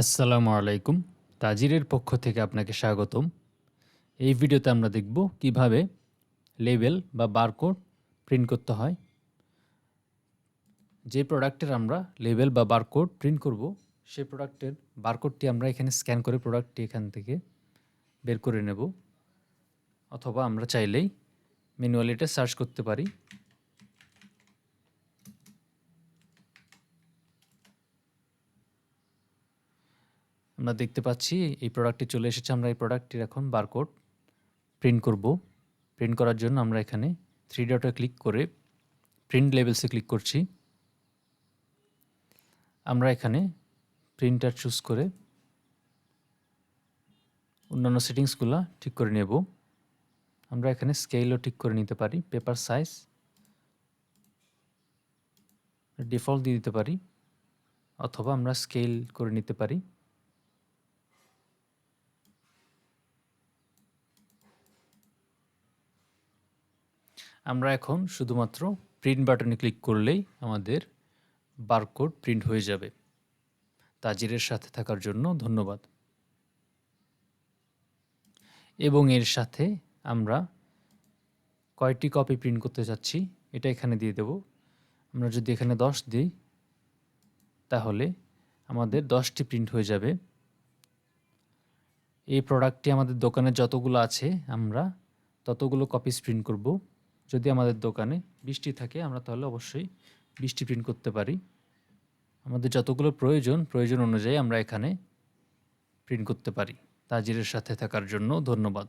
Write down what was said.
আসসালামু আলাইকুম। তাজিরের পক্ষ থেকে আপনাকে স্বাগতম। এই ভিডিওতে আমরা দেখব কীভাবে লেবেল বা বারকোড প্রিন্ট করতে হয়। যে প্রোডাক্টের আমরা লেবেল বা বারকোড প্রিন্ট করব সেই প্রোডাক্টের বারকোডটি আমরা এখানে স্ক্যান করে প্রোডাক্টটি এখান থেকে বের করে নেব। অথবা আমরা চাইলেই ম্যানুয়ালি এটা সার্চ করতে পারি। আমরা দেখতে পাচ্ছি, এই প্রোডাক্টটি চলে এসেছে, আমরা এই প্রোডাক্টটির এখন বারকোড প্রিন্ট করব। প্রিন্ট করার জন্য আমরা এখানে থ্রি ডটে ক্লিক করে প্রিন্ট লেভেলসে ক্লিক করছি। আমরা এখানে প্রিন্টার চুজ করে অন্যান্য সেটিংসগুলো ঠিক করে নেব। আমরা এখানে স্কেলও ঠিক করে নিতে পারি পেপার সাইজ ডিফল্ট দিয়ে দিতে পারি, অথবা আমরা স্কেল করে নিতে পারি। আমরা এখন শুধুমাত্র প্রিন্ট বাটনে ক্লিক করলেই আমাদের বারকোড প্রিন্ট হয়ে যাবে। তাজিরের সাথে থাকার জন্য ধন্যবাদ। এবং এর সাথে আমরা কয়টি কপি প্রিন্ট করতে চাচ্ছি এটা এখানে দিয়ে দেব। আমরা যদি এখানে দশ দিই, তাহলে আমাদের দশটি প্রিন্ট হয়ে যাবে। এই প্রোডাক্টটি আমাদের দোকানে যতগুলো আছে, আমরা ততগুলো কপিস প্রিন্ট করব। যদি আমাদের দোকানে বৃষ্টি থাকে, আমরা তাহলে অবশ্যই বৃষ্টি প্রিন্ট করতে পারি। আমাদের যতগুলো প্রয়োজন প্রয়োজন অনুযায়ী আমরা এখানে প্রিন্ট করতে পারি। তাজিরের সাথে থাকার জন্য ধন্যবাদ।